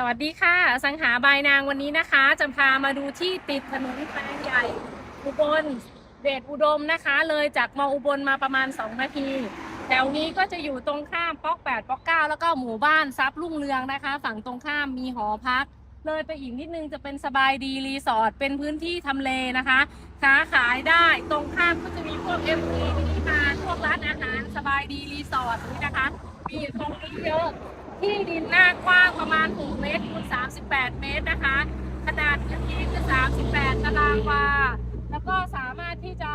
สวัสดีค่ะ สังหาบายนางวันนี้นะคะจะพามาดูที่ติดถนนแปลงใหญ่ อุบลเดชอุดมนะคะ เลยจากมออุบลมาประมาณ 2 นาทีแถวนี้ก็จะอยู่ตรงข้ามป๊อก8ป๊อก9แล้วก็หมู่บ้านทรัพย์รุ่งเรืองนะคะ ฝั่งตรงข้ามมีหอพัก เลยไปอีกนิดนึงจะเป็นสบายดีรีสอร์ทเป็นพื้นที่ทำเลนะคะค้าขายได้ตรงข้ามก็จะมีพวกเอ็มพีมินิมาร์ทพวกร้านอาหารสบายดีรีสอร์ทนี่นะคะมีอยู่ตรงนี้เยอะที่ดินหน้ากว้างประมาณ 6 เมตรคูณ38 เมตรนะคะ ขนาดพื้นที่คือ 38 ตารางวา แล้วก็สามารถที่จะ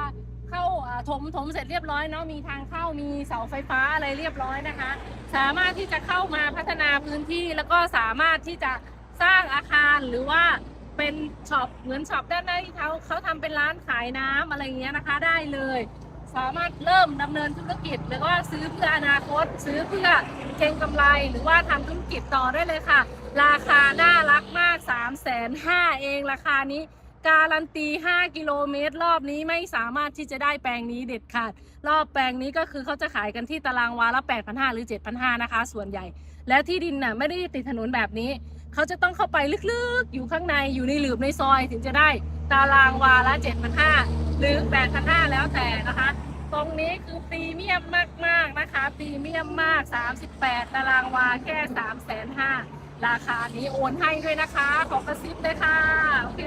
เข้าถมถมเสร็จเรียบร้อยเนาะ มีทางเข้า มีเสาไฟฟ้าอะไรเรียบร้อยนะคะ สามารถที่จะเข้ามาพัฒนาพื้นที่ แล้วก็สามารถที่จะสร้างอาคารหรือว่าเป็นช็อปเหมือนช็อปด้านหน้าที่เขาเขาทำเป็นร้านขายน้ำอะไรอย่างเงี้ยนะคะได้เลย สามารถเริ่มดำเนินธุรกิจ หรือว่าซื้อเพื่ออนาคต ซื้อเพื่อเก็งกำไร หรือว่าทำธุรกิจต่อได้เลยค่ะ ราคาน่ารักมาก 3 5 0 0 0เองราคานี้ การันตี 5 กิโลเมตร รอบนี้ไม่สามารถที่จะได้แปลงนี้เด็ดขาด รอบแปลงนี้ก็คือเขาจะขายกันที่ตารางวาละ 8,500 หรือ 7,500 นะคะ ส่วนใหญ่ และที่ดินน่ะไม่ได้ติดถนนแบบนี้ เขาจะต้องเข้าไปลึกๆ อยู่ข้างในอยู่ในหลืบในซอยถึงจะได้ตารางวาละ 7,500 หรือ 8,500 แล้วแต่นะคะตรงนี้คือพรีเมียมมาก ๆ นะคะพรีเมียมมาก 38 ตารางวาแค่ 3 5 0 0 0 ราคานี้โอนให้ด้วยนะคะ ขอกระซิบเลยค่ะโอเค